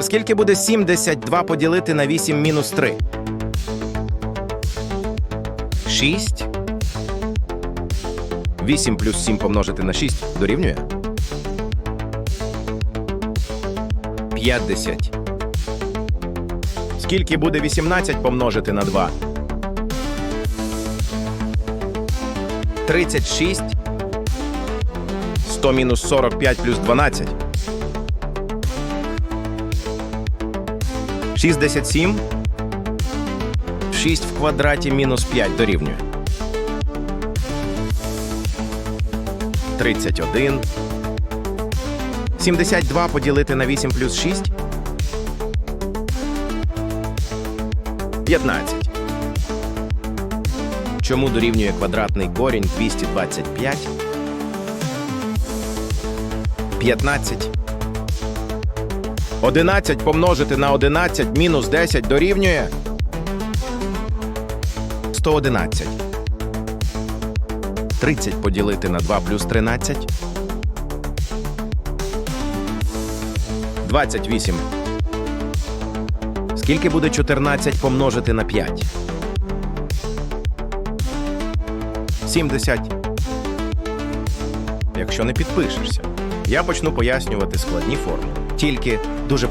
Скільки буде 72 поділити на 8 мінус 3? 6. 8 плюс 7 помножити на 6 дорівнює? 50. Скільки буде 18 помножити на 2? 36. 100 мінус 45 плюс 12. 67. 6 в квадраті мінус 5 дорівнює. 31. 72 поділити на 8 плюс 6. 15. Чому дорівнює квадратний корінь 225? 15. 11 помножити на 11 мінус 10 дорівнює 111. 30 поділити на 2 плюс 13. 28. Скільки буде 14 помножити на 5? 70. Якщо не підпишешся, я почну пояснювати складні форми. Тільки дуже